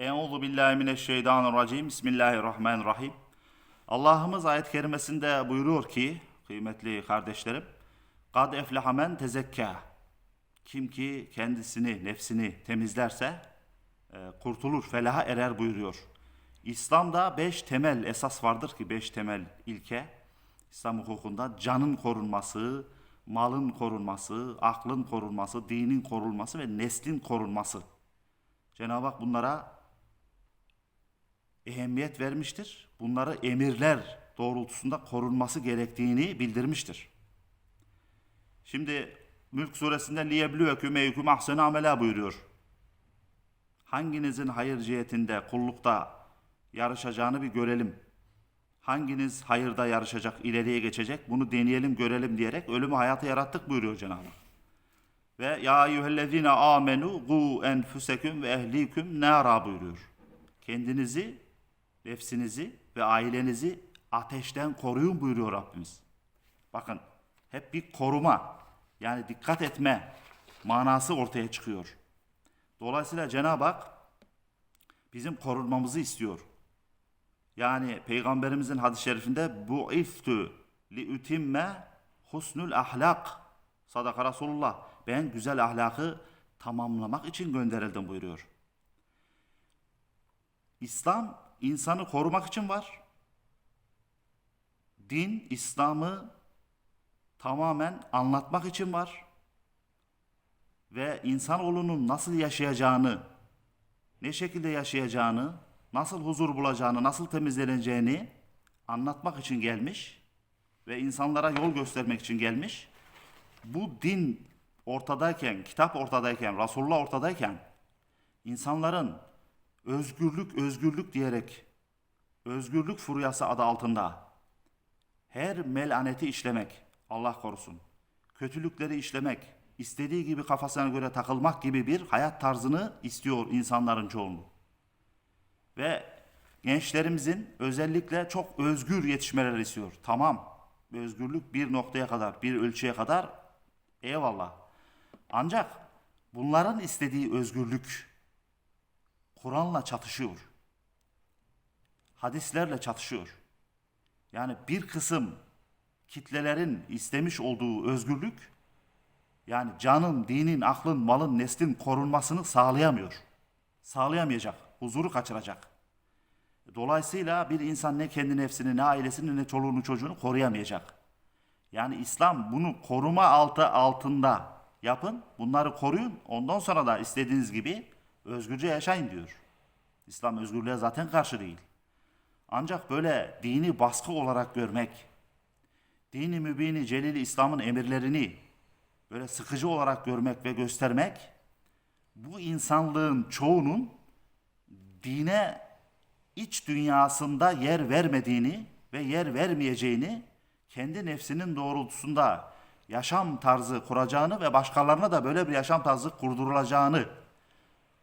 Euzu billahi mineşşeytanirracim. Bismillahirrahmanirrahim. Allah'ımız ayet-i kerimesinde buyuruyor ki kıymetli kardeşlerim, "Kad efleha men tezekka." Kim ki kendisini, nefsini temizlerse e, kurtulur, felaha erer buyuruyor. İslam'da beş temel esas vardır ki beş temel ilke. İslam hukukunda canın korunması, malın korunması, aklın korunması, dinin korunması ve neslin korunması. Cenab-ı Hak bunlara ehemmiyet vermiştir. Bunları emirler doğrultusunda korunması gerektiğini bildirmiştir. Şimdi Mülk suresinde liyeblüveküm eyküm ahsene amela buyuruyor. Hanginizin hayır cihetinde, kullukta yarışacağını bir görelim. Hanginiz hayırda yarışacak, ileriye geçecek bunu deneyelim, görelim diyerek ölümü hayatı yarattık buyuruyor Cenab-ı Hak. Ve ya eyyühellezine amenu gu enfuseküm ve ehliküm nara buyuruyor. Kendinizi, nefsinizi ve ailenizi ateşten koruyun buyuruyor Rabbimiz. Bakın hep bir koruma yani dikkat etme manası ortaya çıkıyor. Dolayısıyla Cenab-ı Hak bizim korunmamızı istiyor. Yani Peygamberimizin hadis-i şerifinde bu iftü li utimme husnul ahlak sadaka Resulullah ben güzel ahlakı tamamlamak için gönderildim buyuruyor. İslam insanı korumak için var. Din İslam'ı tamamen anlatmak için var. Ve insanoğlunun nasıl yaşayacağını, ne şekilde yaşayacağını, nasıl huzur bulacağını, nasıl temizleneceğini anlatmak için gelmiş ve insanlara yol göstermek için gelmiş. Bu din ortadayken, kitap ortadayken, Resulullah ortadayken insanların özgürlük, özgürlük diyerek özgürlük furyası adı altında her melaneti işlemek, Allah korusun, kötülükleri işlemek, istediği gibi kafasına göre takılmak gibi bir hayat tarzını istiyor insanların çoğunluğu. Ve gençlerimizin özellikle çok özgür yetişmeleri istiyor. Tamam, özgürlük bir noktaya kadar, bir ölçüye kadar eyvallah. Ancak bunların istediği özgürlük Kur'an'la çatışıyor. Hadislerle çatışıyor. Yani bir kısım kitlelerin istemiş olduğu özgürlük yani canın, dinin, aklın, malın, neslin korunmasını sağlayamıyor. Sağlayamayacak. Huzuru kaçıracak. Dolayısıyla bir insan ne kendi nefsini, ne ailesini, ne çoluğunu, çocuğunu koruyamayacak. Yani İslam bunu koruma altı altında yapın. Bunları koruyun. Ondan sonra da istediğiniz gibi özgürce yaşayın diyor. İslam özgürlüğe zaten karşı değil. Ancak böyle dini baskı olarak görmek, dini mübini celili İslam'ın emirlerini böyle sıkıcı olarak görmek ve göstermek bu insanlığın çoğunun dine iç dünyasında yer vermediğini ve yer vermeyeceğini kendi nefsinin doğrultusunda yaşam tarzı kuracağını ve başkalarına da böyle bir yaşam tarzı kurdurulacağını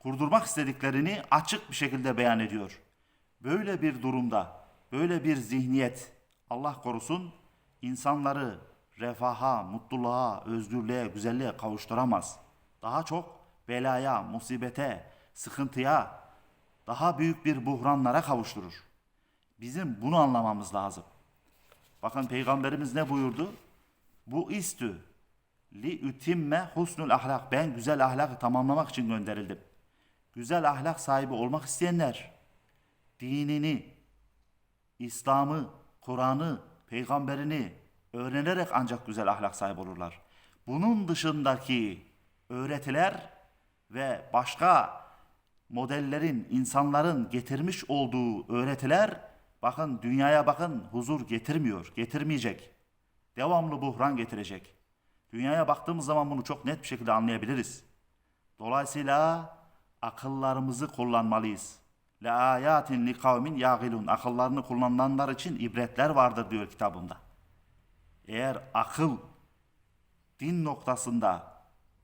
kurdurmak istediklerini açık bir şekilde beyan ediyor. Böyle bir durumda, böyle bir zihniyet Allah korusun insanları refaha, mutluluğa, özgürlüğe, güzelliğe kavuşturamaz. Daha çok belaya, musibete, sıkıntıya, daha büyük bir buhranlara kavuşturur. Bizim bunu anlamamız lazım. Bakın Peygamberimiz ne buyurdu? Bu istü li utimme husnul ahlak. Ben güzel ahlakı tamamlamak için gönderildim. Güzel ahlak sahibi olmak isteyenler dinini, İslam'ı, Kur'an'ı, peygamberini öğrenerek ancak güzel ahlak sahibi olurlar. Bunun dışındaki öğretiler ve başka modellerin, insanların getirmiş olduğu öğretiler bakın dünyaya bakın huzur getirmiyor, getirmeyecek. Devamlı buhran getirecek. Dünyaya baktığımız zaman bunu çok net bir şekilde anlayabiliriz. Dolayısıyla akıllarımızı kullanmalıyız. Le ayatin li kavmin yagilun. Akıllarını kullananlar için ibretler vardır diyor kitabında. Eğer akıl din noktasında,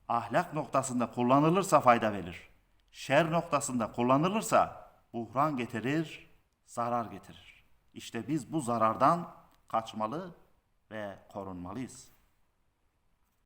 ahlak noktasında kullanılırsa fayda verir. Şer noktasında kullanılırsa buhran getirir, zarar getirir. İşte biz bu zarardan kaçmalı ve korunmalıyız.